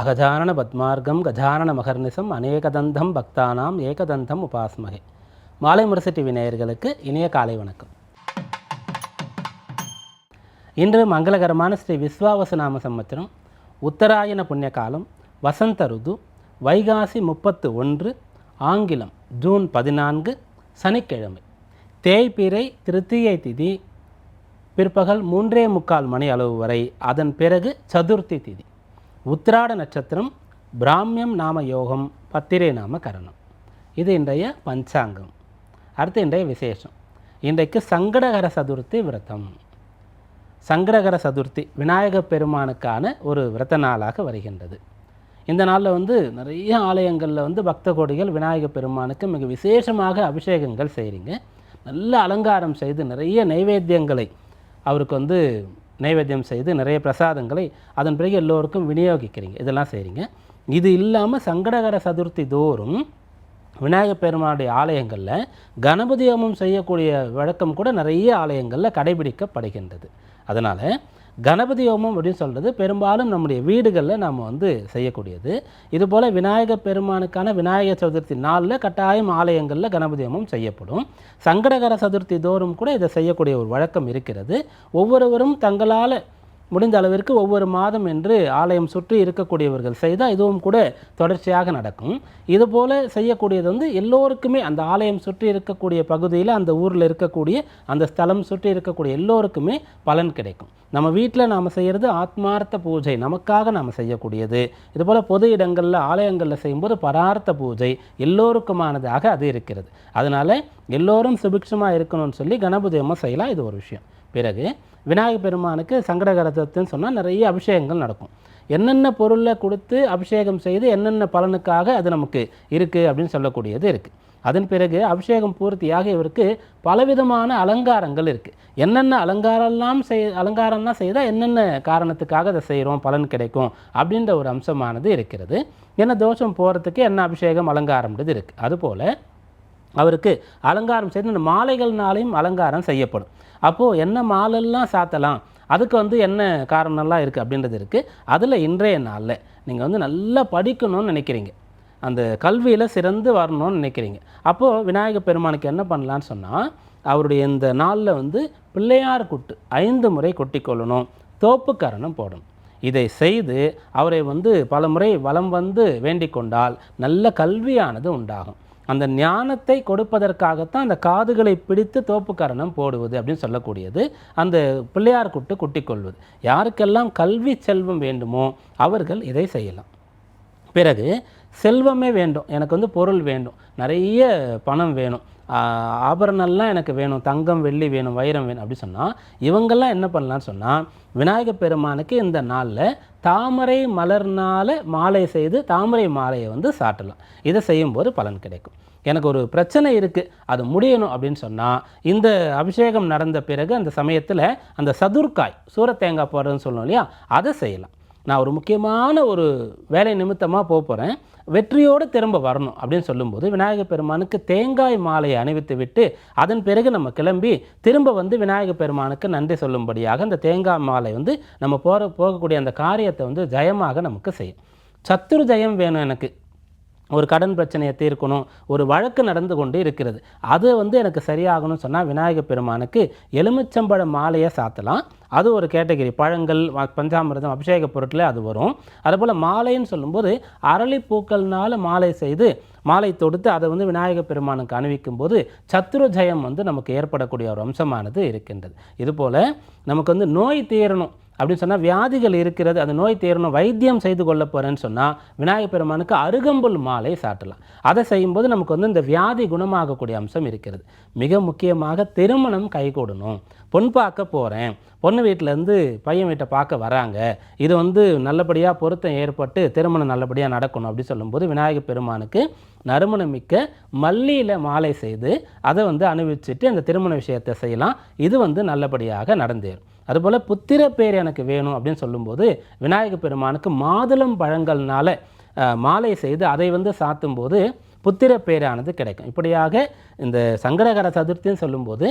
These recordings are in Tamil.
அகஜானன பத்மார்க்கம் கஜானன மகர்நிசம் அநேகதந்தம் பக்தானாம் ஏகதந்தம் உபாஸ்மகே. மாலை முரசு டிவி நேயர்களுக்கு இனிய காலை வணக்கம். இன்று மங்களகரமான ஸ்ரீ விஸ்வாவசு நாம சம்பத்திரம் உத்தராயண புண்ணிய காலம் வசந்த ருது வைகாசி முப்பத்து ஒன்று ஆங்கிலம் ஜூன் பதினான்கு சனிக்கிழமை. தேய்பிறை திருத்தியை திதி பிற்பகல் மூன்றே முக்கால் மணி அளவு வரை அதன் பிறகு சதுர்த்தி திதி. உத்திராட நட்சத்திரம் பிராமியம் நாம யோகம் பத்திரை நாம கரணம். இது இன்றைய பஞ்சாங்கம். அடுத்து இன்றைய விசேஷம். இன்றைக்கு சங்கடகர சதுர்த்தி விரதம். சங்கடகர சதுர்த்தி விநாயக பெருமானுக்கான ஒரு விரத நாளாக வருகின்றது. இந்த நாளில் வந்து நிறைய ஆலயங்களில் வந்து பக்த கோடிகள் விநாயகப் பெருமானுக்கு மிக விசேஷமாக அபிஷேகங்கள் செய்கிறீங்க நல்ல அலங்காரம் செய்து நிறைய நைவேத்தியங்களை அவருக்கு வந்து நைவேத்தியம் செய்து நிறைய பிரசாதங்களை அதன் பிறகு எல்லோருக்கும் விநியோகிக்கிறீங்க. இதெல்லாம் செய்கிறீங்க இது இல்லாமல் சங்கடகர சதுர்த்தி தோறும் விநாயகப் பெருமானுடைய ஆலயங்களில் கணபதி ஹோமம் செய்யக்கூடிய வழக்கம் கூட நிறைய ஆலயங்களில் கடைபிடிக்கப்படுகின்றது. அதனால் கணபதி ஹோமம் அப்படின்னு சொல்கிறது பெரும்பாலும் நம்முடைய வீடுகளில் நாம் வந்து செய்யக்கூடியது. இதுபோல் விநாயகர் பெருமானுக்கான விநாயகர் சதுர்த்தி நாளில் கட்டாயம் ஆலயங்களில் கணபதி ஹோமம் செய்யப்படும். சங்கடகர சதுர்த்தி தோறும் கூட இதை செய்யக்கூடிய ஒரு வழக்கம் இருக்கிறது. ஒவ்வொருவரும் தங்களால் முடிந்த அளவிற்கு ஒவ்வொரு மாதம் என்று ஆலயம் சுற்றி இருக்கக்கூடியவர்கள் செய்தால் இதுவும் கூட தொடர்ச்சியாக நடக்கும். இதுபோல் செய்யக்கூடியது வந்து எல்லோருக்குமே அந்த ஆலயம் சுற்றி இருக்கக்கூடிய பகுதியில் அந்த ஊரில் இருக்கக்கூடிய அந்த ஸ்தலம் சுற்றி இருக்கக்கூடிய எல்லோருக்குமே பலன் கிடைக்கும். நம்ம வீட்டில் நாம் செய்கிறது ஆத்மார்த்த பூஜை நமக்காக நாம் செய்யக்கூடியது. இதுபோல் பொது இடங்களில் ஆலயங்களில் செய்யும்போது பரார்த்த பூஜை எல்லோருக்குமானதாக அது இருக்கிறது. அதனால் எல்லோரும் சுபிக்ஷமாக இருக்கணும்னு சொல்லி கணபதி அம்மா செய்யலாம். இது ஒரு விஷயம். பிறகு விநாயகர் பெருமானுக்கு சங்கடகரத்துன்னு சொன்னால் நிறைய அபிஷேகங்கள் நடக்கும். என்னென்ன பொருளை கொடுத்து அபிஷேகம் செய்து என்னென்ன பலனுக்காக அது நமக்கு இருக்குது அப்படின்னு சொல்லக்கூடியது இருக்குது அதன் பிறகு அபிஷேகம் பூர்த்தியாக இவருக்கு பலவிதமான அலங்காரங்கள் இருக்குது என்னென்ன அலங்காரம்லாம் செய் அலங்காரம்லாம் செய்தால் என்னென்ன காரணத்துக்காக அதை செய்கிறோம் பலன் கிடைக்கும் அப்படின்ற ஒரு அம்சமானது இருக்கிறது. என்ன தோஷம் போகிறதுக்கு என்ன அபிஷேகம் அலங்காரம்ன்றது இருக்குது அதுபோல் அவருக்கு அலங்காரம் செய்து அந்த மாலைகள்னாலையும் அலங்காரம் செய்யப்படும். அப்போது என்ன மாலெல்லாம் சாத்தலாம்? அதுக்கு வந்து என்ன காரணம்லாம் இருக்குது அப்படின்றது இருக்குது அதில் இன்றைய நாளில் நீங்கள் வந்து நல்லா படிக்கணும்னு நினைக்கிறீங்க. அந்த கல்வியில் சிறந்து வரணும்னு நினைக்கிறீங்க. அப்போது விநாயகர் பெருமானுக்கு என்ன பண்ணலான்னு சொன்னால் அவருடைய இந்த நாளில் வந்து பிள்ளையார் குட்டு ஐந்து முறை கொட்டிக்கொள்ளணும் தோப்புக்கரணம் போடணும். இதை செய்து அவரை வந்து பல முறை வலம் வந்து வேண்டிக் கொண்டால் நல்ல கல்வியானது உண்டாகும். அந்த ஞானத்தை கொடுப்பதற்காகத்தான் அந்த காதுகளை பிடித்து தோப்புக்கரணம் போடுவது அப்படின்னு சொல்லக்கூடியது. அந்த பிள்ளையார் குட்டு குட்டிக்கொள்வது. யாருக்கெல்லாம் கல்வி செல்வம் வேண்டுமோ அவர்கள் இதை செய்யலாம். பிறகு செல்வமே வேண்டும். எனக்கு வந்து பொருள் வேண்டும். நிறைய பணம் வேணும். ஆபரணம்லாம் எனக்கு வேணும் தங்கம் வெள்ளி வேணும் வைரம் வேணும் அப்படி சொன்னால் இவங்கெல்லாம் என்ன பண்ணலாம்னு சொன்னால் விநாயகர் பெருமானுக்கு இந்த நாளில் தாமரை மலர்னால் மாலை செய்து தாமரை மாலையை வந்து சாட்டலாம். இதை செய்யும்போது பலன் கிடைக்கும். எனக்கு ஒரு பிரச்சனை இருக்குது அது முடியணும் அப்படின்னு சொன்னால் இந்த அபிஷேகம் நடந்த பிறகு அந்த சமயத்தில் அந்த சதுர்காய் சூரத்தேங்காய் போடுறதுன்னு சொல்லணும் இல்லையா அதை செய்யலாம். நான் ஒரு முக்கியமான ஒரு வேலை நிமித்தமாக போக போகிறேன் வெற்றியோடு திரும்ப வரணும் அப்படின்னு சொல்லும்போது விநாயகர் பெருமானுக்கு தேங்காய் மாலையை அணிவித்து விட்டு அதன் பிறகு நம்ம கிளம்பி திரும்ப வந்து விநாயகர் பெருமானுக்கு நன்றி சொல்லும்படியாக அந்த தேங்காய் மாலை வந்து நம்ம போகிற போகக்கூடிய அந்த காரியத்தை வந்து ஜெயமாக நமக்கு செய்யும். சத்துரு ஜெயம் வேணும் எனக்கு. ஒரு கடன் பிரச்சனையை தீர்க்கணும் ஒரு வழக்கு நடந்து கொண்டு இருக்கிறது. அது வந்து எனக்கு சரியாகணும்னு சொன்னால் விநாயகர் பெருமானுக்கு எலுமிச்சம்பழ மாலையை சாத்தலாம். அது ஒரு கேட்டகரி. பழங்கள் பஞ்சாமிரதம் அபிஷேக பொருட்களே அது வரும். அதுபோல் மாலைன்னு சொல்லும்போது அரளிப்பூக்கள்னால மாலை செய்து மாலை தொடுத்து அதை வந்து விநாயகர் பெருமானுக்கு அணிவிக்கும் போது சத்துரு ஜெயம் வந்து நமக்கு ஏற்படக்கூடிய ஒரு அம்சமானது இருக்கின்றது. இதுபோல் நமக்கு வந்து நோய் தீரணும். அப்படின்னு சொன்னால் வியாதிகள் இருக்கிறது அந்த நோய் தீரணும் வைத்தியம் செய்து கொள்ள போகிறேன்னு சொன்னால் விநாயகப் பெருமானுக்கு அருகம்புல் மாலை சாட்டலாம். அதை செய்யும்போது நமக்கு வந்து இந்த வியாதி குணமாகக்கூடிய அம்சம் இருக்கிறது. மிக முக்கியமாக திருமணம் கைகூடணும். பொன் பார்க்க போகிறேன் பொண்ணு வீட்டிலேருந்து பையன் வீட்டை பார்க்க வராங்க. இது வந்து நல்லபடியாக பொருத்தம் ஏற்பட்டு திருமணம் நல்லபடியாக நடக்கணும் அப்படின்னு சொல்லும்போது விநாயகப் பெருமானுக்கு நறுமணம் மிக்க மல்லியில் மாலை செய்து அதை வந்து அனுபவிச்சுட்டு அந்த திருமண விஷயத்தை செய்யலாம். இது வந்து நல்லபடியாக நடந்தேறும். அதுபோல் புத்திர பேர் எனக்கு வேணும் அப்படின்னு சொல்லும்போது விநாயக பெருமானுக்கு மாதுளம் பழங்கள்னால மாலை செய்து அதை வந்து சாத்தும்போது புத்திர பேரானது கிடைக்கும். இப்படியாக இந்த சங்கடகர சதுர்த்தின்னு சொல்லும்போது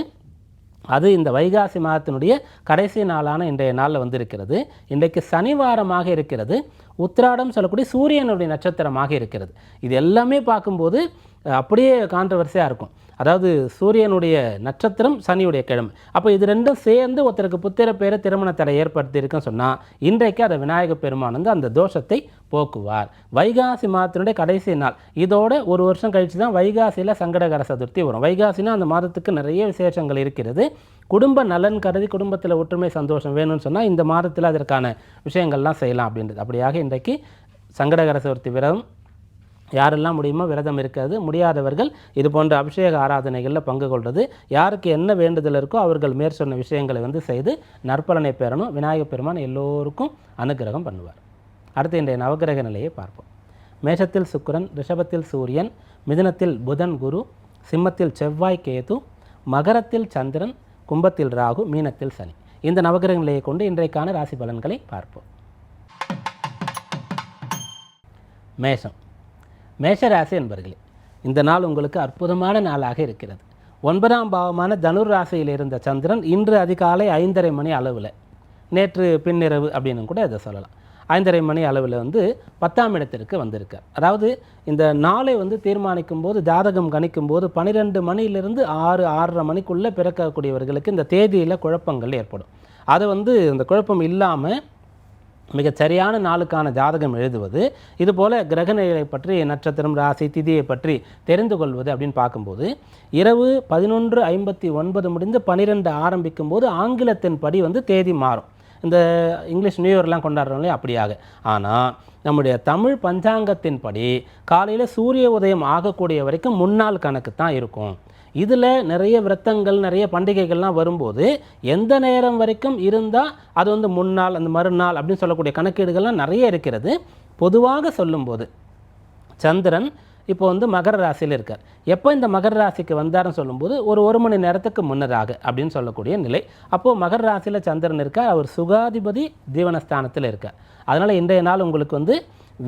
அது இந்த வைகாசி மாதத்தினுடைய கடைசி நாளான இன்றைய நாளில் வந்திருக்கிறது. இன்றைக்கு சனிவாரமாக இருக்கிறது. உத்திராடம் சொல்லக்கூடிய சூரியனுடைய நட்சத்திரமாக இருக்கிறது. இது எல்லாமே பார்க்கும்போது அப்படியே கான்ட்ரவர்சியாக இருக்கும். அதாவது சூரியனுடைய நட்சத்திரம் சனியுடைய கிழமை. அப்போ இது ரெண்டும் சேர்ந்து ஒருத்தருக்கு புத்திர பேரை திருமண தடை ஏற்படுத்தியிருக்குன்னு சொன்னால் இன்றைக்கு அதை விநாயக பெருமான் வந்து அந்த தோஷத்தை போக்குவார். வைகாசி மாதத்தினுடைய கடைசி நாள். இதோட ஒரு வருஷம் கழித்து தான் வைகாசியில் சங்கடகர சதுர்த்தி வரும். வைகாசினா அந்த மாதத்துக்கு நிறைய விசேஷங்கள் இருக்கிறது. குடும்ப நலன் கருதி குடும்பத்தில் ஒற்றுமை சந்தோஷம் வேணும்னு சொன்னால் இந்த மாதத்தில் அதற்கான விஷயங்கள்லாம் செய்யலாம் அப்படின்றது. அப்படியாக இன்றைக்கு சங்கடகர சதுர்த்தி விரதம் யாரெல்லாம் முடியுமோ விரதம் இருக்கிறது முடியாதவர்கள் இது போன்ற அபிஷேக ஆராதனைகளில் பங்கு கொள்வது யாருக்கு என்ன வேண்டுதல் இருக்கோ அவர்கள் மேற்சொன்ன விஷயங்களை வந்து செய்து நற்பலனை பெறணும். விநாயகப் பெருமான் எல்லோருக்கும் அனுக்கிரகம் பண்ணுவார். அடுத்து இன்றைய நவக்கிரக நிலையை பார்ப்போம். மேஷத்தில் சுக்கிரன் ரிஷபத்தில் சூரியன் மிதுனத்தில் புதன் குரு சிம்மத்தில் செவ்வாய் கேது மகரத்தில் சந்திரன் கும்பத்தில் ராகு மீனத்தில் சனி. இந்த நவக்கிரக நிலையை கொண்டு இன்றைக்கான ராசி பலன்களை பார்ப்போம். மேஷம். மேஷராசி என்பர்களே இந்த நாள் உங்களுக்கு அற்புதமான நாளாக இருக்கிறது. ஒன்பதாம் பாவமான தனுர் ராசியில் இருந்த சந்திரன் இன்று அதிகாலை ஐந்தரை மணி அளவில் நேற்று பின்னிரவு அப்படின்னு கூட இதை சொல்லலாம். ஐந்தரை மணி அளவில் வந்து பத்தாம் இடத்திற்கு வந்திருக்கார். அதாவது இந்த நாளை வந்து தீர்மானிக்கும் போது ஜாதகம் கணிக்கும் போது பன்னிரெண்டு மணியிலிருந்து ஆறு ஆறரை மணிக்குள்ளே பிறக்கக்கூடியவர்களுக்கு இந்த தேதியில் குழப்பங்கள் ஏற்படும். அதை வந்து இந்த குழப்பம் இல்லாமல் மிகச் சரியான நாளுக்கான ஜாதகம் எழுதுவது இதுபோல் கிரகநிலை பற்றி நட்சத்திரம் ராசி திதியை பற்றி தெரிந்து கொள்வது அப்படின்னு பார்க்கும்போது இரவு பதினொன்று ஐம்பத்தி ஒன்பது முடிந்து பன்னிரெண்டு ஆரம்பிக்கும் போது ஆங்கிலத்தின் படி வந்து தேதி மாறும். இந்த இங்கிலீஷ் நியூ இயர்லாம் கொண்டாடுறோம்லே அப்படியாக. ஆனால் நம்முடைய தமிழ் பஞ்சாங்கத்தின் படி காலையில் சூரிய உதயம் ஆகக்கூடிய வரைக்கும் முன்னாள் கணக்கு தான் இருக்கும். இதில் நிறைய விரத்தங்கள் நிறைய பண்டிகைகள்லாம் வரும்போது எந்த நேரம் வரைக்கும் இருந்தால் அது வந்து முன்னாள் அந்த மறுநாள் அப்படின்னு சொல்லக்கூடிய கணக்கீடுகள்லாம் நிறைய இருக்கிறது. பொதுவாக சொல்லும்போது சந்திரன் இப்போ வந்து மகர ராசியில் இருக்கார். எப்போ இந்த மகர ராசிக்கு வந்தாருன்னு சொல்லும்போது ஒரு ஒரு மணி நேரத்துக்கு முன்னதாக அப்படின்னு சொல்லக்கூடிய நிலை. அப்போது மகர ராசியில் சந்திரன் இருக்கார். அவர் சுகாதிபதி ஜீவனஸ்தானத்தில் இருக்கார். அதனால் இன்றைய நாள் உங்களுக்கு வந்து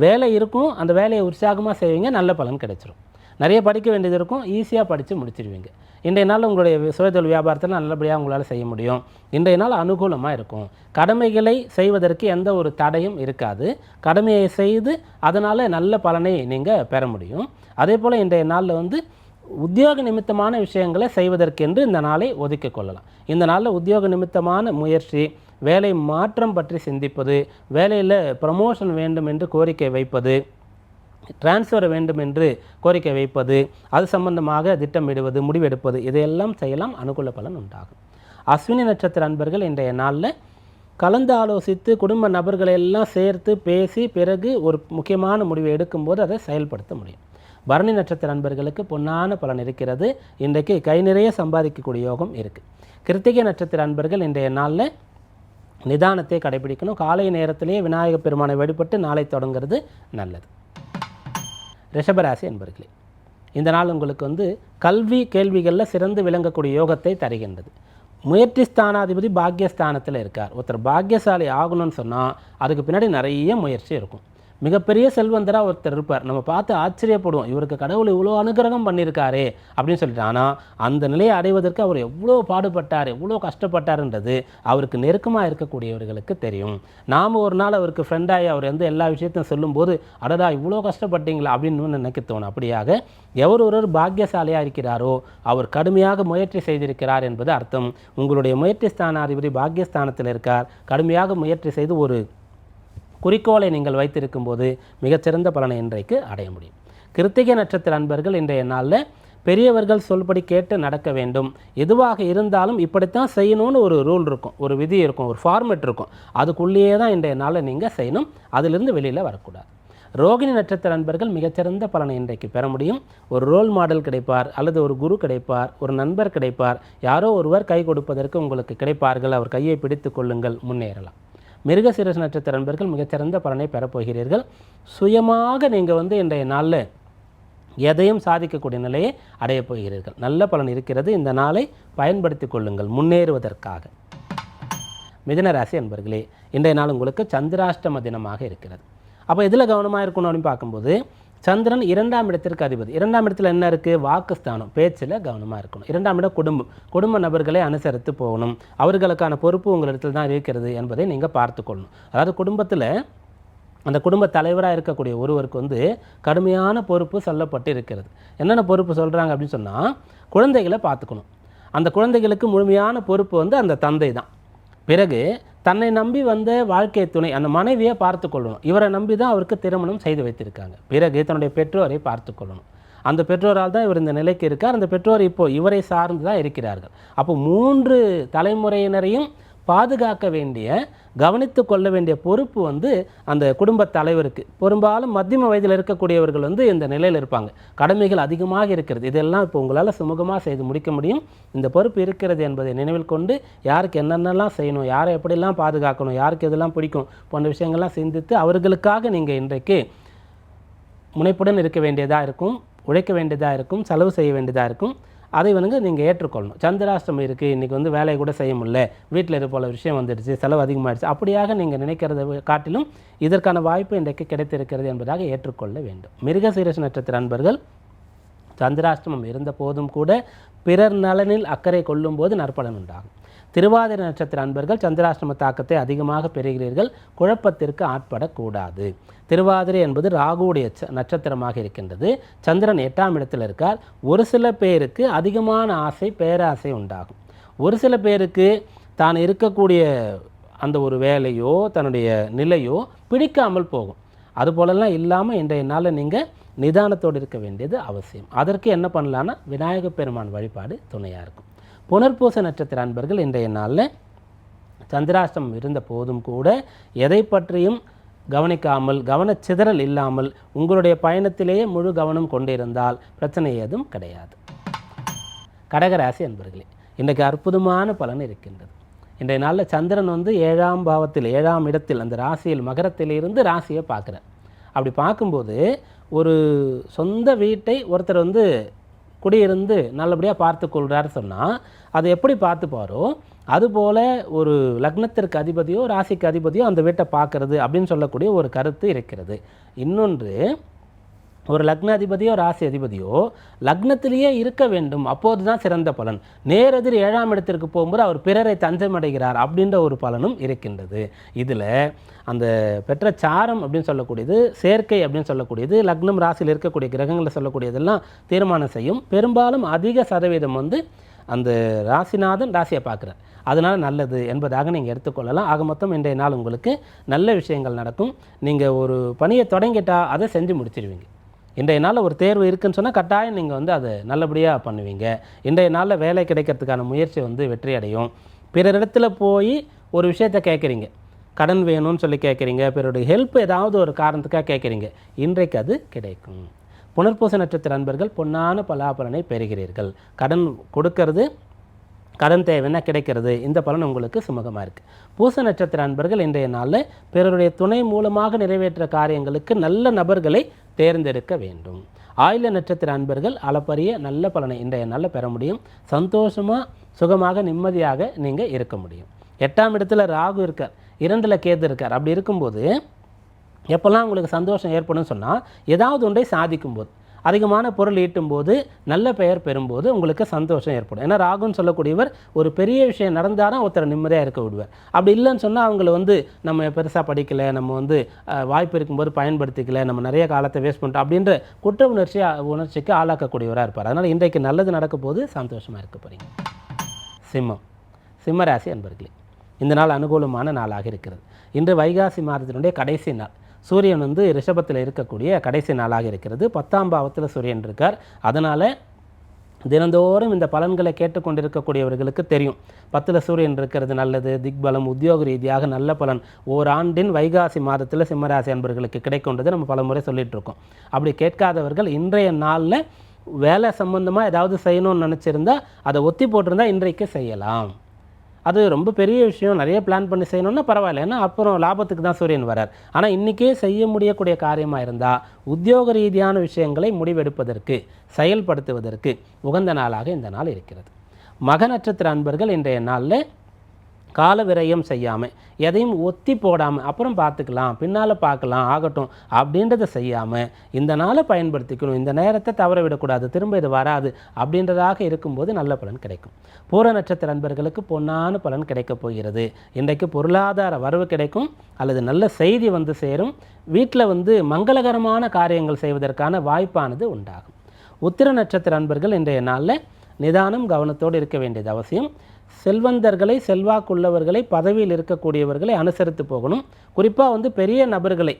வேலை இருக்கும். அந்த வேலையை உற்சாகமாக செய்வீங்க. நல்ல பலன் கிடைச்சிரும். நிறைய படிக்க வேண்டியது இருக்கும் ஈஸியாக படித்து முடிச்சிடுவீங்க இன்றைய நாள் உங்களுடைய சுயதொழில் வியாபாரத்தில் நல்லபடியாக உங்களால் செய்ய முடியும். இன்றைய நாள் அனுகூலமாக இருக்கும். கடமைகளை செய்வதற்கு எந்த ஒரு தடையும் இருக்காது. கடமையை செய்து அதனால் நல்ல பலனை நீங்கள் பெற முடியும். அதே போல் இன்றைய நாளில் வந்து உத்தியோக நிமித்தமான விஷயங்களை செய்வதற்கென்று இந்த நாளை ஒதுக்கிக் கொள்ளலாம். இந்த நாளில் உத்தியோக நிமித்தமான முயற்சி வேலை மாற்றம் பற்றி சிந்திப்பது வேலையில் ப்ரமோஷன் வேண்டும் என்று கோரிக்கை வைப்பது டிரான்ஸ்ஃபர் வேண்டும் என்று கோரிக்கை வைப்பது அது சம்பந்தமாக திட்டமிடுவது முடிவெடுப்பது இதையெல்லாம் செய்யலாம் அனுகூல பலன் உண்டாகும். அஸ்வினி நட்சத்திர அன்பர்கள் இன்றைய நாளில் கலந்து ஆலோசித்து குடும்ப நபர்களை எல்லாம் சேர்த்து பேசி பிறகு ஒரு முக்கியமான முடிவை எடுக்கும்போது அதை செயல்படுத்த முடியும். பரணி நட்சத்திர அன்பர்களுக்கு பொன்னான பலன் இருக்கிறது. இன்றைக்கு கை நிறைய சம்பாதிக்கக்கூடிய யோகம் இருக்குது கிருத்திகை நட்சத்திர அன்பர்கள் இன்றைய நாளில் நிதானத்தை கடைபிடிக்கணும். காலை நேரத்திலேயே விநாயகப் பெருமானை வழிபட்டு நாளை தொடங்குறது நல்லது. ரிஷபராசி என்பர்களே இந்த நாள் உங்களுக்கு வந்து கல்வி கேள்விகளில் சிறந்து விளங்கக்கூடிய யோகத்தை தருகின்றது. முயற்சி ஸ்தானாதிபதி பாக்கியஸ்தானத்தில் இருக்கார். ஒருத்தர் பாக்கியசாலி ஆகணும்னு சொன்னால் அதுக்கு பின்னாடி நிறைய முயற்சி இருக்கும். மிகப்பெரிய செல்வந்தராக ஒருத்தர் இருப்பார். நம்ம பார்த்து ஆச்சரியப்படுவோம். இவருக்கு கடவுள் இவ்வளோ அனுகிரகம் பண்ணியிருக்காரே அப்படின்னு சொல்லிட்டு. ஆனால் அந்த நிலையை அடைவதற்கு அவர் எவ்வளோ பாடுபட்டார் எவ்வளோ கஷ்டப்பட்டாருன்றது அவருக்கு நெருக்கமாக இருக்கக்கூடியவர்களுக்கு தெரியும். நாம் ஒரு நாள் அவருக்கு ஃப்ரெண்டாகி அவர் வந்து எல்லா விஷயத்தையும் சொல்லும்போது அடடா இவ்வளோ கஷ்டப்பட்டீங்களா அப்படின்னு நினைக்க தோணும். அப்படியாக எவர் ஒருவர் பாக்கியசாலியாக இருக்கிறாரோ அவர் கடுமையாக முயற்சி செய்திருக்கிறார் என்பது அர்த்தம். உங்களுடைய முயற்சி ஸ்தானாதிபதி பாக்கியஸ்தானத்தில் இருக்கார். கடுமையாக முயற்சி செய்து ஒரு குறிக்கோளை நீங்கள் வைத்திருக்கும் போது மிகச்சிறந்த பலனை இன்றைக்கு அடைய முடியும். கிருத்திகை நட்சத்திர அன்பர்கள் இன்றைய நாளில் பெரியவர்கள் சொல்படி கேட்டு நடக்க வேண்டும். எதுவாக இருந்தாலும் இப்படித்தான் செய்யணும்னு ஒரு ரூல் இருக்கும் ஒரு விதி இருக்கும் ஒரு ஃபார்மெட் இருக்கும். அதுக்குள்ளேயே தான் இன்றைய நாளில் நீங்கள் செய்யணும். அதிலிருந்து வெளியில் வரக்கூடாது. ரோகிணி நட்சத்திர அன்பர்கள் மிகச்சிறந்த பலனை இன்றைக்கு பெற முடியும். ஒரு ரோல் மாடல் கிடைப்பார் அல்லது ஒரு குரு கிடைப்பார் ஒரு நண்பர் கிடைப்பார். யாரோ ஒருவர் கை கொடுப்பதற்கு உங்களுக்கு கிடைப்பார்கள். அவர் கையை பிடித்து கொள்ளுங்கள் முன்னேறலாம். மிருகசீரஸ் நட்சத்திர அன்பர்கள் மிகச்சிறந்த பலனை பெறப்போகிறீர்கள் சுயமாக நீங்கள் வந்து இன்றைய நாளில் எதையும் சாதிக்கக்கூடிய நிலையை அடையப் போகிறீர்கள். நல்ல பலன் இருக்கிறது. இந்த நாளை பயன்படுத்தி கொள்ளுங்கள். முன்னேறுவதற்காக. மிதுன ராசி அன்பர்களே இன்றைய நாள் உங்களுக்கு சந்திராஷ்டம தினமாக இருக்கிறது. அப்போ எதில் கவனமாக இருக்கணும் அப்படின்னு பார்க்கும்போது சந்திரன் இரண்டாம் இடத்திற்கு அதிபதி. இரண்டாம் இடத்துல என்ன இருக்குது வாக்குஸ்தானம். பேச்சில் கவனமாக இருக்கணும். இரண்டாம் இடம் குடும்பம். குடும்ப நபர்களை அனுசரித்து போகணும். அவர்களுக்கான பொறுப்பு உங்களிடத்தில் தான் இருக்கிறது என்பதை நீங்கள் பார்த்துக்கொள்ளணும் அதாவது குடும்பத்தில் அந்த குடும்ப தலைவராக இருக்கக்கூடிய ஒருவருக்கு வந்து கடுமையான பொறுப்பு சொல்லப்பட்டு இருக்கிறது. என்னென்ன பொறுப்பு சொல்கிறாங்க அப்படின்னு சொன்னால் குழந்தைகளை பார்த்துக்கணும். அந்த குழந்தைகளுக்கு முழுமையான பொறுப்பு வந்து அந்த தந்தை தான். பிறகு தன்னை நம்பி வந்த வாழ்க்கை துணை அந்த மனைவியை பார்த்து கொள்ளணும். இவரை நம்பி தான் அவருக்கு திருமணம் செய்து வைத்திருக்காங்க. பிறகு தன்னுடைய பெற்றோரை பார்த்து கொள்ளணும். அந்த பெற்றோரால் தான் இவர் இந்த நிலைக்கு இருக்கார். அந்த பெற்றோர் இப்போ இவரை சார்ந்து தான் இருக்கிறார்கள். அப்போ மூன்று தலைமுறையினரையும் பாதுகாக்க வேண்டிய கவனித்து கொள்ள வேண்டிய பொறுப்பு வந்து அந்த குடும்ப தலைவருக்கு. பெரும்பாலும் மத்தியம வயதில் இருக்கக்கூடியவர்கள் வந்து இந்த நிலையில் இருப்பாங்க. கடமைகள் அதிகமாக இருக்கிறது. இதெல்லாம் இப்போ உங்களால் சுமூகமாக செய்து முடிக்க முடியும். இந்த பொறுப்பு இருக்கிறது என்பதை நினைவில் கொண்டு யாருக்கு என்னென்னலாம் செய்யணும் யாரை எப்படிலாம் பாதுகாக்கணும் யாருக்கு எதெல்லாம் பிடிக்கும் போன்ற விஷயங்கள்லாம் சிந்தித்து அவர்களுக்காக நீங்கள் இன்றைக்கு முனைப்புடன் இருக்க வேண்டியதாக இருக்கும் உழைக்க வேண்டியதாக இருக்கும் செலவு செய்ய வேண்டியதாக இருக்கும். அதை வந்து நீங்கள் ஏற்றுக்கொள்ளணும். சந்திராஷ்டமம் இருக்குது இன்றைக்கி வந்து வேலையை கூட செய்ய முடியல வீட்டில் இது விஷயம் வந்துடுச்சு செலவு அதிகமாகிடுச்சு அப்படியாக நீங்கள் நினைக்கிறத காட்டிலும் இதற்கான வாய்ப்பு இன்றைக்கு கிடைத்திருக்கிறது என்பதாக ஏற்றுக்கொள்ள வேண்டும். மிருகசீரஸ் நட்சத்திர அன்பர்கள் சந்திராஷ்டமம் இருந்த போதும் கூட பிறர் நலனில் அக்கறை கொள்ளும்போது நற்பலன் உண்டாகும். திருவாதிரை நட்சத்திர அன்பர்கள் சந்திராஷ்டம தாக்கத்தை அதிகமாக பெறுகிறீர்கள். குழப்பத்திற்கு ஆட்படக்கூடாது. திருவாதிரை என்பது ராகுவுடைய ச- நட்சத்திரமாக இருக்கின்றது. சந்திரன் எட்டாம் இடத்தில் இருக்கார். ஒரு சில பேருக்கு அதிகமான ஆசை பேராசை உண்டாகும். ஒரு சில பேருக்கு தான் இருக்கக்கூடிய அந்த ஒரு வேலையோ தன்னுடைய நிலையோ பிடிக்காமல் போகும். அது இல்லாமல் இன்றைய நாளில் நீங்கள் நிதானத்தோடு இருக்க வேண்டியது அவசியம். அதற்கு என்ன பண்ணலான்னா விநாயகப் பெருமான் வழிபாடு துணையாக இருக்கும். புனர்பூச நட்சத்திர அன்பர்கள் இன்றைய நாளில் சந்திராஷ்டம் இருந்த போதும் கூட எதை பற்றியும் கவனிக்காமல் கவனச்சிதறல் இல்லாமல் உங்களுடைய பயணத்திலேயே முழு கவனம் கொண்டிருந்தால் பிரச்சனை ஏதும் கிடையாது. கடகராசி அன்பர்களே இன்றைக்கு அற்புதமான பலன் இருக்கின்றது. இன்றைய நாளில் சந்திரன் வந்து ஏழாம் பாவத்தில் ஏழாம் இடத்தில் அந்த ராசியில் மகரத்திலிருந்து ராசியை பார்க்குறார். அப்படி பார்க்கும்போது ஒரு சொந்த வீட்டை ஒருத்தர் வந்து குடியிருந்து நல்லபடியாக பார்த்து கொள்கிறாரு சொன்னால் அதை எப்படி பார்த்துப்பாரோ அதுபோல் ஒரு லக்னத்திற்கு அதிபதியோ ராசிக்கு அதிபதியோ அந்த வீட்டை பார்க்கறது அப்படின்னு சொல்லக்கூடிய ஒரு கருத்து இருக்கிறது. இன்னொன்று ஒரு லக்ன அதிபதியோ ராசி அதிபதியோ லக்னத்திலேயே இருக்க வேண்டும். அப்போது தான் சிறந்த பலன். நேரெதிர் ஏழாம் இடத்திற்கு போகும்போது அவர் பிறரை தஞ்சமடைகிறார் அப்படின்ற ஒரு பலனும் இருக்கின்றது. இதில் அந்த பெற்ற சாரம் அப்படின்னு சொல்லக்கூடியது சேர்க்கை அப்படின்னு சொல்லக்கூடியது லக்னம் ராசியில் இருக்கக்கூடிய கிரகங்களை சொல்லக்கூடியதெல்லாம் தீர்மானம் செய்யும். பெரும்பாலும் அதிக சதவீதம் வந்து அந்த ராசிநாதன் ராசியை பார்க்குறார். அதனால் நல்லது என்பதாக நீங்கள் எடுத்துக்கொள்ளலாம். ஆக மொத்தம் இன்றைய நாள் உங்களுக்கு நல்ல விஷயங்கள் நடக்கும். நீங்கள் ஒரு பணியை தொடங்கிட்டால் அதை செஞ்சு முடிச்சிடுவீங்க இன்றைய நாளில் ஒரு தேர்வு இருக்குதுன்னு சொன்னால் கட்டாயம் நீங்கள் வந்து அதை நல்லபடியாக பண்ணுவீங்க. இன்றைய நாளில் வேலை கிடைக்கிறதுக்கான முயற்சி வந்து வெற்றி அடையும் பிறரிடத்துல போய் ஒரு விஷயத்தை கேட்குறீங்க. கடன் வேணும்னு சொல்லி கேட்குறீங்க. பிறருடைய ஹெல்ப் ஏதாவது ஒரு காரணத்துக்காக கேட்குறீங்க. இன்றைக்கு அது கிடைக்கும். புனர்பூச நட்சத்திர அன்பர்கள் பொன்னான பலாபலனை பெறுகிறீர்கள். கடன் கொடுக்கறது கடன் தேவைன்னா கிடைக்கிறது? இந்த பலன் உங்களுக்கு சுமூகமாக இருக்குது பூச நட்சத்திர அன்பர்கள் இன்றைய நாளில் பிறருடைய துணை மூலமாக நிறைவேற்ற காரியங்களுக்கு நல்ல நபர்களை தேர்ந்தெடுக்க வேண்டும். ஆயுள நட்சத்திர அன்பர்கள் அளப்பரிய நல்ல பலனை இன்றைய நாளில் பெற முடியும். சந்தோஷமாக சுகமாக நிம்மதியாக நீங்கள் இருக்க முடியும். எட்டாம் இடத்துல ராகு இருக்கார். இரண்டில் கேது இருக்கார். அப்படி இருக்கும்போது எப்போல்லாம் உங்களுக்கு சந்தோஷம் ஏற்படும் சொன்னால் ஏதாவது ஒன்றை சாதிக்கும்போது அதிகமான பொருள் ஈட்டும்போது நல்ல பெயர் பெறும்போது உங்களுக்கு சந்தோஷம் ஏற்படும். ஏன்னா ராகுன்னு சொல்லக்கூடியவர் ஒரு பெரிய விஷயம் நடந்தாலும் ஒருத்தர் நிம்மதியாக இருக்க விடுவார். அப்படி இல்லைன்னு சொன்னால் அவங்கள வந்து நம்ம பெருசாக படிக்கலை நம்ம வந்து வாய்ப்பு இருக்கும்போது பயன்படுத்திக்கல நம்ம நிறைய காலத்தை வேஸ்ட் பண்ணிட்டோம் அப்படின்ற குற்ற உணர்ச்சி உணர்ச்சிக்கு ஆளாக்கக்கூடியவராக இருப்பார். அதனால் இன்றைக்கு நல்லது நடக்க போது சந்தோஷமாக இருக்க போகிறீங்க சிம்மம். சிம்மராசி அன்பர்களே இந்த நாள் அனுகூலமான நாளாக இருக்கிறது. இன்று வைகாசி மாதத்தினுடைய கடைசி நாள். சூரியன் வந்து ரிஷபத்தில் இருக்கக்கூடிய கடைசி நாளாக இருக்கிறது. பத்தாம் பாவத்தில் சூரியன் இருக்கார். அதனால் தினந்தோறும் இந்த பலன்களை கேட்டுக்கொண்டிருக்கக்கூடியவர்களுக்கு தெரியும். பத்தில் சூரியன் இருக்கிறது நல்லது திக்பலம் உத்தியோக ரீதியாக நல்ல பலன். ஓராண்டின் வைகாசி மாதத்தில் சிம்மராசி அன்பர்களுக்கு கிடைக்கும்ன்றது நம்ம பல முறை இருக்கோம் அப்படி கேட்காதவர்கள் இன்றைய நாளில் வேலை சம்பந்தமாக ஏதாவது செய்யணும்னு நினச்சிருந்தா அதை ஒத்தி போட்டிருந்தா இன்றைக்கு செய்யலாம். அது ரொம்ப பெரிய விஷயம். நிறைய பிளான் பண்ணி செய்யணும்னா பரவாயில்ல. ஏன்னா அப்புறம் லாபத்துக்கு தான் சூரியன் வரார். ஆனால் இன்றைக்கே செய்ய முடியக்கூடிய காரியமாக இருந்தால் உத்தியோக ரீதியான விஷயங்களை முடிவெடுப்பதற்கு செயல்படுத்துவதற்கு உகந்த நாளாக இந்த நாள் இருக்கிறது. மக நட்சத்திர அன்பர்கள் இன்றைய நாளில் கால விரயம் செய்யாமல் எதையும் ஒத்தி போடாமல் அப்புறம் பார்த்துக்கலாம் பின்னால் பார்க்கலாம் ஆகட்டும் அப்படின்றத செய்யாமல் இந்த நாளை பயன்படுத்திக்கணும் இந்த நேரத்தை தவற விடக்கூடாது திரும்ப இது வராது அப்படின்றதாக இருக்கும்போது நல்ல பலன் கிடைக்கும். பூர நட்சத்திர அன்பர்களுக்கு பொன்னான பலன் கிடைக்கப் போகிறது. இன்றைக்கு பொருளாதார வரவு கிடைக்கும் அல்லது நல்ல செய்தி வந்து சேரும். வீட்டில் வந்து மங்களகரமான காரியங்கள் செய்வதற்கான வாய்ப்பானது உண்டாகும். உத்திர நட்சத்திர அன்பர்கள் இன்றைய நாளில் நிதானம் கவனத்தோடு இருக்க வேண்டியது அவசியம். செல்வந்தர்களை செல்வாக்குள்ளவர்களை பதவியில் இருக்கக்கூடியவர்களை அனுசரித்து போகணும். குறிப்பாக வந்து பெரிய நபர்களை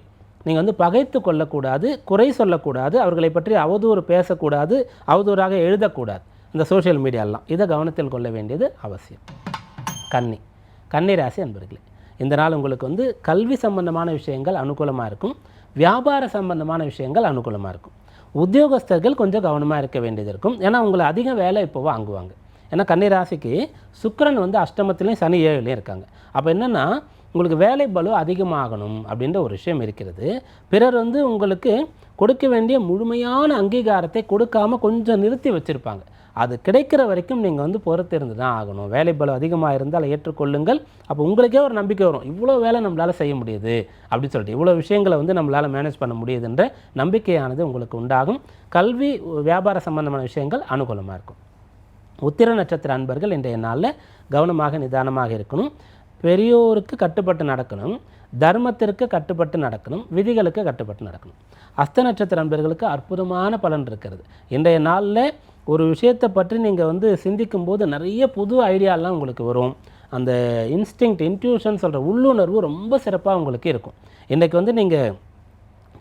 நீங்கள் வந்து பகைத்து கொள்ளக்கூடாது குறை சொல்லக்கூடாது அவர்களை பற்றி அவதூறு பேசக்கூடாது அவதூறாக எழுதக்கூடாது. இந்த சோஷியல் மீடியாலாம் இதை கவனத்தில் கொள்ள வேண்டியது அவசியம். கன்னி. கன்னி ராசி அன்பர்களே இந்த நாள் உங்களுக்கு வந்து கல்வி சம்பந்தமான விஷயங்கள் அனுகூலமாக இருக்கும். வியாபார சம்பந்தமான விஷயங்கள் அனுகூலமாக இருக்கும். உத்தியோகஸ்தர்கள் கொஞ்சம் கவனமாக இருக்க வேண்டியது இருக்கும். ஏன்னா உங்களை அதிக வேலை இப்போ வாங்குவாங்க. ஏன்னா கன்னிராசிக்கு சுக்கரன் வந்து அஷ்டமத்துலேயும் சனி ஏழுலையும் இருக்காங்க. அப்போ என்னென்னா உங்களுக்கு வேலை பலு அதிகமாகணும் அப்படின்ற ஒரு விஷயம் இருக்கிறது. பிறர் வந்து உங்களுக்கு கொடுக்க வேண்டிய முழுமையான அங்கீகாரத்தை கொடுக்காம கொஞ்சம் நிறுத்தி வச்சுருப்பாங்க. அது கிடைக்கிற வரைக்கும் நீங்கள் வந்து பொறுத்திருந்து தான் ஆகணும். வேலை பலு அதிகமாக இருந்தால் ஏற்றுக்கொள்ளுங்கள். அப்போ உங்களுக்கே ஒரு நம்பிக்கை வரும். இவ்வளோ வேலை நம்மளால் செய்ய முடியுது அப்படின்னு சொல்லிட்டு. இவ்வளோ விஷயங்களை வந்து நம்மளால் மேனேஜ் பண்ண முடியுதுன்ற நம்பிக்கையானது உங்களுக்கு உண்டாகும். கல்வி வியாபார சம்பந்தமான விஷயங்கள் அனுகூலமாக இருக்கும். உத்திர நட்சத்திர அன்பர்கள் இன்றைய நாளில் கவனமாக நிதானமாக இருக்கணும். பெரியோருக்கு கட்டுப்பட்டு நடக்கணும். தர்மத்திற்கு கட்டுப்பட்டு நடக்கணும். விதிகளுக்கு கட்டுப்பட்டு நடக்கணும். அஸ்த நட்சத்திர அன்பர்களுக்கு அற்புதமான பலன் இருக்கிறது. இன்றைய நாளில் ஒரு விஷயத்தை பற்றி நீங்கள் வந்து சிந்திக்கும் போது நிறைய புது ஐடியாலாம் உங்களுக்கு வரும். அந்த இன்ஸ்டிங்க்ட் இன்ட்யூஷன் சொல்கிற உள்ளுணர்வு ரொம்ப சிறப்பாக உங்களுக்கு இருக்கும். இன்றைக்கு வந்து நீங்கள்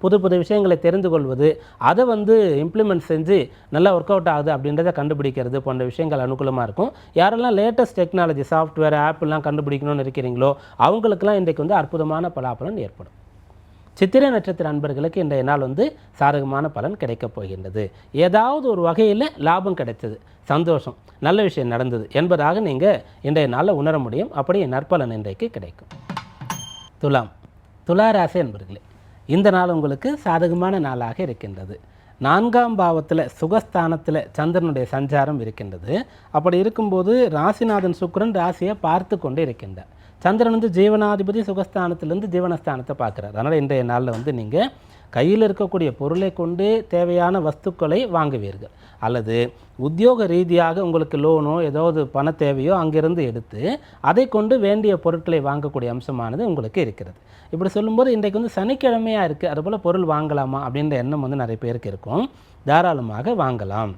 புது புது விஷயங்களை தெரிந்து கொள்வது அதை வந்து இம்ப்ளிமெண்ட் செஞ்சு நல்லா ஒர்க் அவுட் ஆகுது அப்படின்றத கண்டுபிடிக்கிறது போன்ற விஷயங்கள் அனுகூலமாக இருக்கும். யாரெல்லாம் லேட்டஸ்ட் டெக்னாலஜி சாஃப்ட்வேர் ஆப்லாம் கண்டுபிடிக்கணும்னு இருக்கிறீங்களோ அவங்களுக்கெல்லாம் இன்றைக்கு வந்து அற்புதமான பலாபலன் ஏற்படும். சித்திரை நட்சத்திர அன்பர்களுக்கு இன்றைய நாள் வந்து சாதகமான பலன் கிடைக்கப் போகின்றது. ஏதாவது ஒரு வகையில் லாபம் கிடைத்தது சந்தோஷம் நல்ல விஷயம் நடந்தது என்பதாக நீங்கள் இன்றைய நாளில் உணர முடியும். அப்படி நற்பலன் இன்றைக்கு கிடைக்கும். துலாம் துலா ராசி என்பர்களே இந்த நாள் உங்களுக்கு சாதகமான நாளாக இருக்கின்றது. நான்காம் பாவத்தில் சுகஸ்தானத்தில் சந்திரனுடைய சஞ்சாரம் இருக்கின்றது. அப்படி இருக்கும்போது ராசிநாதன் சுக்கிரன் ராசியை பார்த்து கொண்டு இருக்கின்றார். சந்திரன் வந்து ஜீவனாதிபதி சுகஸ்தானத்திலேருந்து ஜீவனஸ்தானத்தை பார்க்குறார். அதனால் இன்றைய நாளில் வந்து நீங்கள் கையில் இருக்கக்கூடிய பொருளை கொண்டு தேவையான வஸ்துக்களை வாங்குவீர்கள். அல்லது உத்தியோக ரீதியாக உங்களுக்கு லோனோ ஏதாவது பண தேவையோ அங்கிருந்து எடுத்து அதை கொண்டு வேண்டிய பொருட்களை வாங்கக்கூடிய அம்சமானது உங்களுக்கு இருக்கிறது. இப்படி சொல்லும்போது இன்றைக்கு வந்து சனிக்கிழமையாக இருக்குது அதுபோல் பொருள் வாங்கலாமா அப்படின்ற எண்ணம் வந்து நிறைய பேருக்கு இருக்கும். தாராளமாக வாங்கலாம்.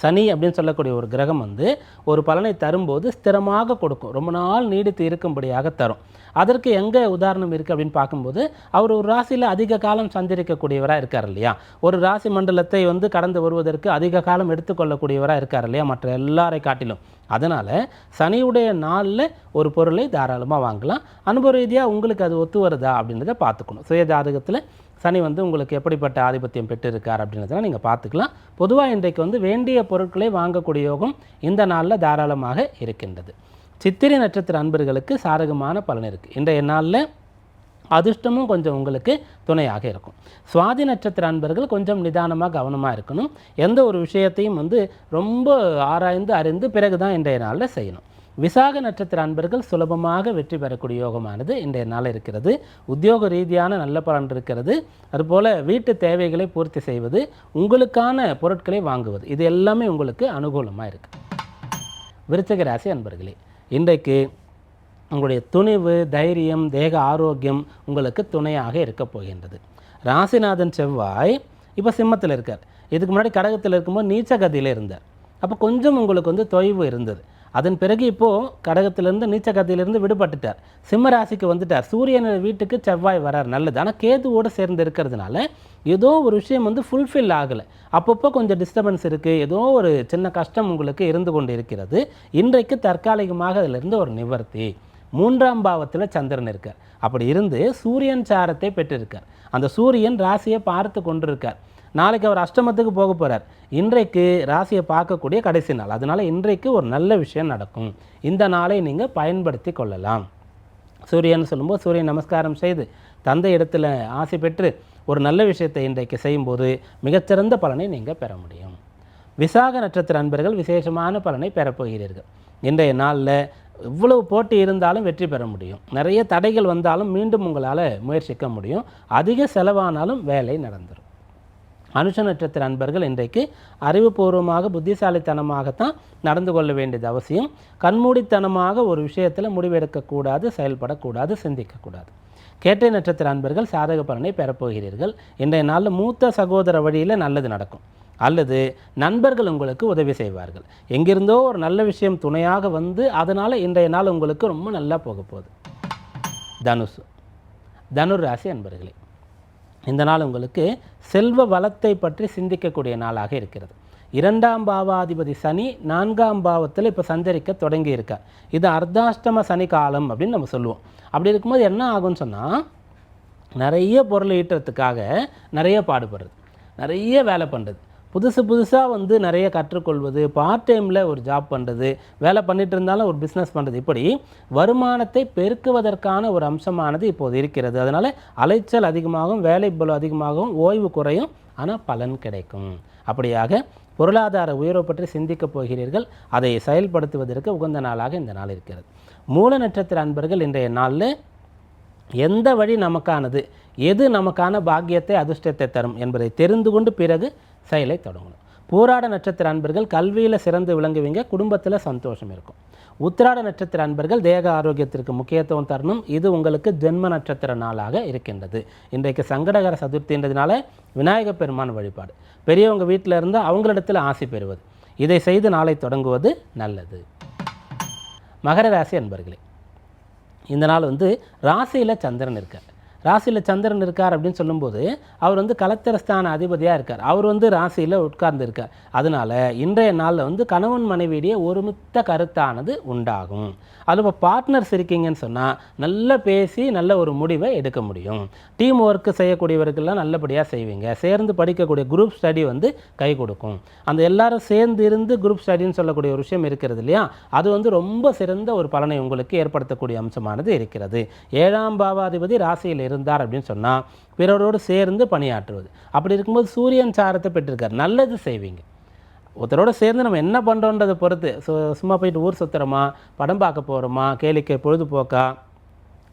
சனி அப்படின்னு சொல்லக்கூடிய ஒரு கிரகம் வந்து ஒரு பலனை தரும்போது ஸ்திரமாக கொடுக்கும். ரொம்ப நாள் நீடித்து இருக்கும்படியாக தரும். அதற்கு எங்கே உதாரணம் இருக்குது அப்படின்னு பார்க்கும்போது அவர் ஒரு ராசியில் அதிக காலம் சந்திரிக்கக்கூடியவராக இருக்கார் இல்லையா? ஒரு ராசி மண்டலத்தை வந்து கடந்து வருவதற்கு அதிக காலம் எடுத்துக்கொள்ளக்கூடியவராக இருக்கார் இல்லையா? மற்ற எல்லாரை காட்டிலும். அதனால் சனியுடைய நாளில் ஒரு பொருளை தாராளமாக வாங்கலாம். அனுபவ ரீதியாக உங்களுக்கு அது ஒத்து வருதா அப்படின்றத பார்த்துக்கணும். சுய ஜாதகத்தில் சனி வந்து உங்களுக்கு எப்படிப்பட்ட ஆதிபத்தியம் பெற்றிருக்கார் அப்படின்றதெல்லாம் நீங்கள் பார்த்துக்கலாம். பொதுவாக இன்றைக்கு வந்து வேண்டிய பொருட்களை வாங்கக்கூடிய யோகம் இந்த நாளில் தாராளமாக இருக்கின்றது. சித்திரை நட்சத்திர அன்பர்களுக்கு சாதகமான பலன் இருக்குது இன்றைய நாளில் அதிர்ஷ்டமும் கொஞ்சம் உங்களுக்கு துணையாக இருக்கும். சுவாதி நட்சத்திர அன்பர்கள் கொஞ்சம் நிதானமாக கவனமாக இருக்கணும். எந்த ஒரு விஷயத்தையும் வந்து ரொம்ப ஆராய்ந்து அறிந்து பிறகு தான் இன்றைய நாளில் செய்யணும். விசாக நட்சத்திர அன்பர்கள் சுலபமாக வெற்றி பெறக்கூடிய யோகமானது இன்றைய நாள் இருக்கிறது. உத்தியோக ரீதியான நல்ல பலன் இருக்கிறது. அதுபோல் வீட்டு தேவைகளை பூர்த்தி செய்வது உங்களுக்கான பொருட்களை வாங்குவது இது எல்லாமே உங்களுக்கு அனுகூலமாக இருக்குது விருச்சக ராசி அன்பர்களே இன்றைக்கு உங்களுடைய துணிவு தைரியம் தேக ஆரோக்கியம் உங்களுக்கு துணையாக இருக்க போகின்றது. ராசிநாதன் செவ்வாய் இப்போ சிம்மத்தில் இருக்கார். இதுக்கு முன்னாடி கடகத்தில் இருக்கும்போது நீச்ச கதியில் இருந்தார். அப்போ கொஞ்சம் உங்களுக்கு வந்து தொய்வு இருந்தது. அதன் பிறகு இப்போது கடகத்திலிருந்து நீச்ச கதியிலிருந்து விடுபட்டுட்டார். சிம்ம ராசிக்கு வந்துட்டார். சூரியன் வீட்டுக்கு செவ்வாய் வரார். நல்லது. ஆனால் கேதுவோடு சேர்ந்து இருக்கிறதுனால ஏதோ ஒரு விஷயம் வந்து ஃபுல்ஃபில் ஆகலை. அப்பப்போ கொஞ்சம் டிஸ்டர்பன்ஸ் இருக்குது ஏதோ ஒரு சின்ன கஷ்டம் உங்களுக்கு இருந்து கொண்டு இருக்கிறது இன்றைக்கு தற்காலிகமாக அதிலிருந்து ஒரு நிவர்த்தி. மூன்றாம் பாவத்தில் சந்திரன் இருக்கார். அப்படி இருந்து சூரியன் சாரத்தை பெற்றிருக்கார். அந்த சூரியன் ராசியை பார்த்து கொண்டிருக்கார். நாளைக்கு அவர் அஷ்டமத்துக்கு போக போகிறார் இன்றைக்கு ராசியை பார்க்கக்கூடிய கடைசி நாள். அதனால் இன்றைக்கு ஒரு நல்ல விஷயம் நடக்கும். இந்த நாளை நீங்கள் பயன்படுத்தி கொள்ளலாம். சூரியன் சொல்லும்போது சூரியன் நமஸ்காரம் செய்து தந்தை இடத்துல ஆசை பெற்று ஒரு நல்ல விஷயத்தை இன்றைக்கு செய்யும்போது மிகச்சிறந்த பலனை நீங்கள் பெற முடியும். விசாக நட்சத்திர அன்பர்கள் விசேஷமான பலனை பெறப்போகிறீர்கள் இன்றைய நாளில் இவ்வளவு போட்டி இருந்தாலும் வெற்றி பெற முடியும். நிறைய தடைகள் வந்தாலும் மீண்டும் உங்களால் முயற்சிக்க முடியும். அதிக செலவானாலும் வேலை நடந்துடும் அனுஷ நட்சத்திர அன்பர்கள் இன்றைக்கு அறிவுபூர்வமாக புத்திசாலித்தனமாகத்தான் நடந்து கொள்ள வேண்டியது அவசியம். கண்மூடித்தனமாக ஒரு விஷயத்தில் முடிவெடுக்கக்கூடாது செயல்படக்கூடாது சிந்திக்கக்கூடாது. கேட்டை நட்சத்திர அன்பர்கள் சாதக பலனை பெறப்போகிறீர்கள். இன்றைய நாளில் மூத்த சகோதர வழியில் நல்லது நடக்கும். அல்லது நண்பர்கள் உங்களுக்கு உதவி செய்வார்கள். எங்கிருந்தோ ஒரு நல்ல விஷயம் துணையாக வந்து அதனால் இன்றைய நாள் உங்களுக்கு ரொம்ப நல்லா போக போகுது. தனுசு. தனுர் ராசி அன்பர்களே இந்த நாள் உங்களுக்கு செல்வ வளத்தை பற்றி சிந்திக்கக்கூடிய நாளாக இருக்கிறது. இரண்டாம் பாவாதிபதி சனி நான்காம் பாவத்தில் இப்போ சஞ்சரிக்க தொடங்கி இது அர்த்தாஷ்டம சனி காலம் அப்படின்னு நம்ம சொல்லுவோம். அப்படி இருக்கும்போது என்ன ஆகும்னு சொன்னால் நிறைய பொருள் ஈட்டுறதுக்காக நிறைய பாடுபடுறது. நிறைய வேலை பண்ணுறது புதுசு புதுசாக வந்து நிறைய கற்றுக்கொள்வது பார்ட் டைமில் ஒரு ஜாப் பண்ணுறது வேலை பண்ணிட்டு இருந்தாலும் ஒரு பிஸ்னஸ் பண்ணுறது இப்படி வருமானத்தை பெருக்குவதற்கான ஒரு அம்சமானது இப்போது இருக்கிறது. அதனால் அலைச்சல் அதிகமாகும் வேலை பளு அதிகமாகவும் ஓய்வு குறையும் ஆனால் பலன் கிடைக்கும். அப்படியாக பொருளாதார உயர்வு பற்றி சிந்திக்கப் போகிறீர்கள். அதை செயல்படுத்துவதற்கு உகந்த நாளாக இந்த நாள் இருக்கிறது. மூல நட்சத்திர அன்பர்கள் இன்றைய நாளில் எந்த வழி நமக்கானது? எது நமக்கான பாக்கியத்தை அதிர்ஷ்டத்தை தரும் என்பதை தெரிந்து கொண்டு பிறகு செயலை தொடங்கணும். பூராட நட்சத்திர அன்பர்கள் கல்வியில் சிறந்து விளங்குவீங்க குடும்பத்தில் சந்தோஷம் இருக்கும். உத்திராட நட்சத்திர அன்பர்கள் தேக ஆரோக்கியத்திற்கு முக்கியத்துவம் தரணும். இது உங்களுக்கு ஜென்ம நட்சத்திர நாளாக இருக்கின்றது. இன்றைக்கு சங்கடகர சதுர்த்தின்றதுனால விநாயகர் பெருமான் வழிபாடு. பெரியவங்க வீட்டில் இருந்தால் அவங்களிடத்தில் ஆசை பெறுவது. இதை செய்து நாளை தொடங்குவது நல்லது. மகர ராசி அன்பர்களே இந்த நாள் வந்து ராசியில் சந்திரன் இருக்கார். ராசியில் சந்திரன் இருக்கார் அப்படின்னு சொல்லும்போது அவர் வந்து கலத்திரஸ்தான அதிபதியாக இருக்கார். அவர் வந்து ராசியில் உட்கார்ந்து இருக்கார் இன்றைய நாளில் வந்து கணவன் மனைவியிடையே ஒருமித்த கருத்தானது உண்டாகும். அது இப்போ பார்ட்னர்ஸ் இருக்கீங்கன்னு சொன்னால் நல்லா பேசி நல்ல ஒரு முடிவை எடுக்க முடியும். டீம் ஒர்க்கு செய்யக்கூடியவர்கள்லாம் நல்லபடியாக செய்வீங்க. சேர்ந்து படிக்கக்கூடிய குரூப் ஸ்டடி வந்து கை கொடுக்கும். அந்த எல்லாரும் சேர்ந்து இருந்து குரூப் ஸ்டடின்னு சொல்லக்கூடிய ஒரு விஷயம் இருக்கிறது இல்லையா? அது வந்து ரொம்ப சிறந்த ஒரு பலனை உங்களுக்கு ஏற்படுத்தக்கூடிய அம்சமானது இருக்கிறது. ஏழாம் பாவாதிபதி ராசியில் இருந்தார் அப்படின்னு சொன்னால் பிறரோடு சேர்ந்து பணியாற்றுவது. அப்படி இருக்கும்போது சூரியன் சாரத்தை பெற்றிருக்கார். நல்லது செய்வீங்க. ஒருத்தரோட சேர்ந்து நம்ம என்ன பண்ணுறோன்றதை பொறுத்து. சு சும்மா போயிட்டு ஊர் சுற்றுறோமா படம் பார்க்க போகிறோமா கேளிக்கை பொழுதுபோக்கா?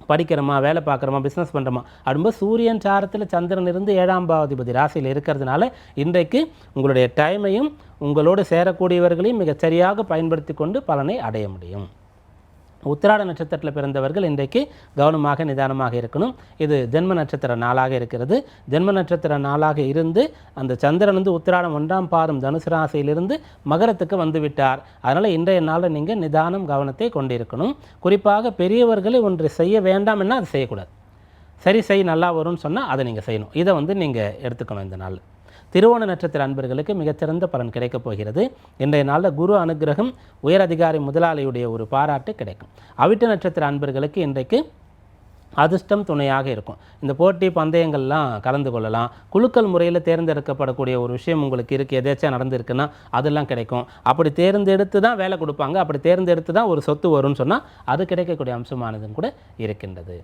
படிக்கிறோமா? வேலை பார்க்குறோமா? பிஸ்னஸ் பண்ணுறோமா அப்படிங்கும்போது சூரியன் சாரத்தில் சந்திரன் இருந்து ஏழாம் பாவதிபதி ராசியில் இருக்கிறதுனால இன்றைக்கு உங்களுடைய டைமையும் உங்களோடு சேரக்கூடியவர்களையும் மிகச்சரியாக பயன்படுத்தி கொண்டு பலனை அடைய முடியும். உத்திராட நட்சத்திரத்தில் பிறந்தவர்கள் இன்றைக்கு கவனமாக நிதானமாக இருக்கணும். இது ஜென்ம நட்சத்திர நாளாக இருக்கிறது. ஜென்ம நட்சத்திர நாளாக இருந்து அந்த சந்திரன் வந்து உத்திராடம் ஒன்றாம் பாதம் தனுசு ராசியிலிருந்து மகரத்துக்கு வந்துவிட்டார். அதனால் இன்றைய நாளில் நீங்கள் நிதானம் கவனத்தை கொண்டிருக்கணும். குறிப்பாக பெரியவர்களை ஒன்று செய்ய வேண்டாம்னா அது செய்யக்கூடாது. சரி செய் நல்லா வரும்னு சொன்னால் அதை நீங்கள் செய்யணும். இதை வந்து நீங்கள் எடுத்துக்கணும் இந்த நாள் திருவோண நட்சத்திர அன்பர்களுக்கு மிகச்சிறந்த பலன் கிடைக்கப் போகிறது. இன்றைய நாளில் குரு அனுகிரகம் உயர் அதிகாரி முதலாளியுடைய ஒரு பாராட்டு கிடைக்கும். அவிட்ட நட்சத்திர அன்பர்களுக்கு இன்றைக்கு அதிர்ஷ்டம் துணையாக இருக்கும். இந்த போட்டி பந்தயங்கள்லாம் கலந்து கொள்ளலாம். குலுக்கல் முறையில் தேர்ந்தெடுக்கப்படக்கூடிய ஒரு விஷயம் உங்களுக்கு இருக்குது எதாச்சும் நடந்திருக்குன்னா அதெல்லாம் கிடைக்கும். அப்படி தேர்ந்தெடுத்து தான் வேலை கொடுப்பாங்க. அப்படி தேர்ந்தெடுத்து தான் ஒரு சொத்து வரும்னு சொன்னால் அது கிடைக்கக்கூடிய அம்சமானதும் கூட இருக்கின்றது.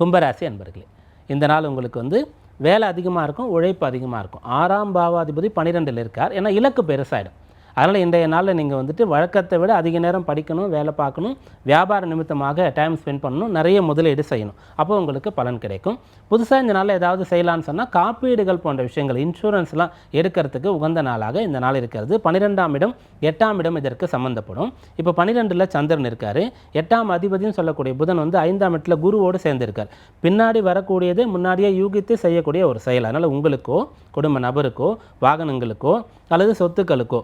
கும்பராசி அன்பர்களே இந்த நாள் உங்களுக்கு வந்து வேலை அதிகமாக இருக்கும் உழைப்பு அதிகமாக இருக்கும். ஆறாம் பாவாதிபதி பன்னிரெண்டில் இருக்கார். ஏன்னா இலக்கு பெருசாயிடும். அதனால் இன்றைய நாளில் நீங்கள் வந்துட்டு வழக்கத்தை விட அதிக நேரம் படிக்கணும் வேலை பார்க்கணும் வியாபார நிமித்தமாக டைம் ஸ்பெண்ட் பண்ணணும் நிறைய முதலீடு செய்யணும். அப்போ உங்களுக்கு பலன் கிடைக்கும். புதுசாக இந்த நாளில் ஏதாவது செய்யலாம்னு சொன்னால் காப்பீடுகள் போன்ற விஷயங்கள் இன்சூரன்ஸ்லாம் எடுக்கிறதுக்கு உகந்த நாளாக இந்த நாள் இருக்கிறது. பன்னிரெண்டாம் இடம் எட்டாம் இடம் இதற்கு சம்மந்தப்படும் இப்போ பன்னிரெண்டில் சந்திரன் இருக்கார். எட்டாம் அதிபதினு சொல்லக்கூடிய புதன் வந்து ஐந்தாம் இடத்துல குருவோடு சேர்ந்திருக்கார். பின்னாடி வரக்கூடியது முன்னாடியே யூகித்து செய்யக்கூடிய ஒரு செயல். அதனால் உங்களுக்கோ குடும்ப நபருக்கோ வாகனங்களுக்கோ அல்லது சொத்துக்களுக்கோ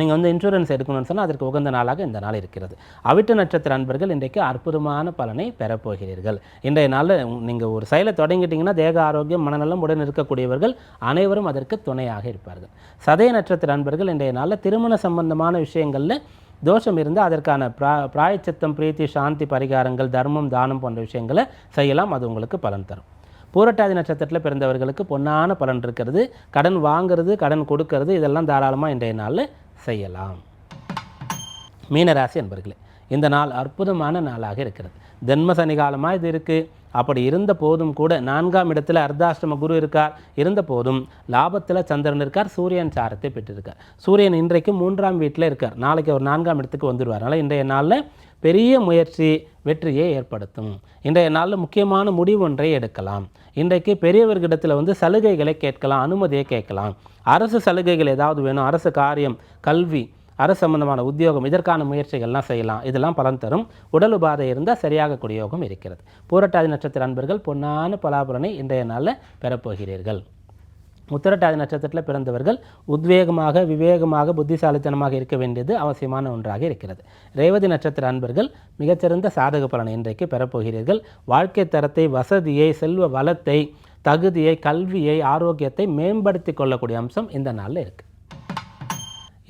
நீங்கள் வந்து இன்சூரன்ஸ் எடுக்கணும்னு சொன்னால் அதற்கு உகந்த நாளாக இந்த நாள் இருக்கிறது. அவிட்ட நட்சத்திர அன்பர்கள் இன்றைக்கு அற்புதமான பலனை பெறப்போகிறீர்கள் இன்றைய நாளில் நீங்கள் ஒரு செயலை தொடங்கிட்டீங்கன்னா தேக ஆரோக்கியம் மனநலம் உடன் இருக்கக்கூடியவர்கள் அனைவரும் அதற்கு துணையாக இருப்பார்கள். சதய நட்சத்திர அன்பர்கள் இன்றைய நாளில் திருமண சம்பந்தமான விஷயங்களில் தோஷம் இருந்தால் அதற்கான பிரா பிராயச்சத்தம் பிரீத்தி சாந்தி பரிகாரங்கள் தர்மம் தானம் போன்ற விஷயங்களை செய்யலாம். அது உங்களுக்கு பலன் தரும். பூரட்டாதி நட்சத்திரத்தில் பிறந்தவர்களுக்கு பொன்னான பலன் இருக்கிறது. கடன் வாங்குறது கடன் கொடுக்கறது இதெல்லாம் தாராளமாக இன்றைய நாளில் செய்யலாம். மீனராசி என்பர்களே இந்த நாள் அற்புதமான நாளாக இருக்கிறது. ஜென்ம சனி காலமாக இது இருக்குது அப்படி இருந்த போதும் கூட நான்காம் இடத்துல அர்த்தாஷ்டம குரு இருக்கார். இருந்த போதும் லாபத்தில் சந்திரன் இருக்கார் சூரியன் சாரத்தை பெற்றிருக்கார். சூரியன் இன்றைக்கு மூன்றாம் வீட்டில் இருக்கார். நாளைக்கு ஒரு நான்காம் இடத்துக்கு வந்துடுவார் அதனால் இன்றைய நாளில் பெரிய முயற்சி வெற்றியை ஏற்படுத்தும். இன்றைய நாளில் முக்கியமான முடிவு ஒன்றை எடுக்கலாம். இன்றைக்கு பெரியவர்களிடத்தில் வந்து சலுகைகளை கேட்கலாம் அனுமதியை கேட்கலாம். அரசு சலுகைகள் ஏதாவது வேணும் அரசு காரியம் கல்வி அரசு சம்பந்தமான உத்தியோகம் இதற்கான முயற்சிகள்லாம் செய்யலாம். இதெல்லாம் பலன் தரும். உடல் உபாதை இருந்தால் சரியாகக்கூடிய யோகம் இருக்கிறது. பூரட்டாதி நட்சத்திர அன்பர்கள் பொன்னான பலாபலனை இன்றைய நாளில் பெறப்போகிறீர்கள். உத்திரட்டாதி நட்சத்திரத்தில் பிறந்தவர்கள் உத்வேகமாக விவேகமாக புத்திசாலித்தனமாக இருக்க வேண்டியது அவசியமான ஒன்றாக இருக்கிறது. ரேவதி நட்சத்திர அன்பர்கள் மிகச்சிறந்த சாதக பலனை இன்றைக்கு பெறப்போகிறீர்கள். வாழ்க்கை தரத்தை வசதியை செல்வ வளத்தை தகுதியை கல்வியை ஆரோக்கியத்தை மேம்படுத்தி கொள்ளக்கூடிய அம்சம் இந்த நாளில் இருக்குது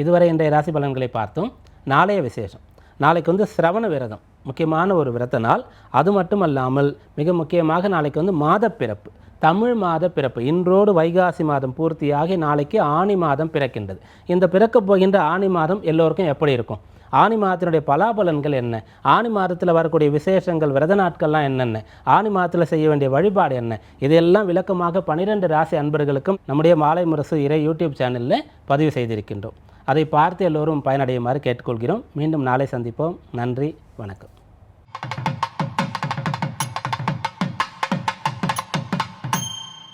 இதுவரை இன்றைய ராசி பலன்களை பார்த்தோம். நாளைய விசேஷம். நாளைக்கு வந்து சிரவண விரதம். முக்கியமான ஒரு விரத நாள். அது மட்டும் அல்லாமல் மிக முக்கியமாக நாளைக்கு வந்து மாதப்பிறப்பு. தமிழ் மாத பிறப்பு. இன்றோடு வைகாசி மாதம் பூர்த்தியாகி நாளைக்கு ஆணி மாதம் பிறக்கின்றது. இந்த பிறக்கப் போகின்ற ஆணி மாதம் எல்லோருக்கும் எப்படி இருக்கும்? ஆணி மாதத்தினுடைய பலாபலன்கள் என்ன? ஆணி மாதத்தில் வரக்கூடிய விசேஷங்கள் விரத நாட்கள்லாம் என்னென்ன? ஆணி மாதத்தில் செய்ய வேண்டிய வழிபாடு என்ன? இதையெல்லாம் விளக்கமாக பனிரெண்டு ராசி அன்பர்களுக்கும் நம்முடைய மாலை முரசு இறை யூடியூப் சேனலில் பதிவு செய்திருக்கின்றோம். அதை பார்த்து எல்லோரும் பயனடையுமாறு கேட்டுக்கொள்கிறோம். மீண்டும் நாளை சந்திப்போம். நன்றி. வணக்கம்.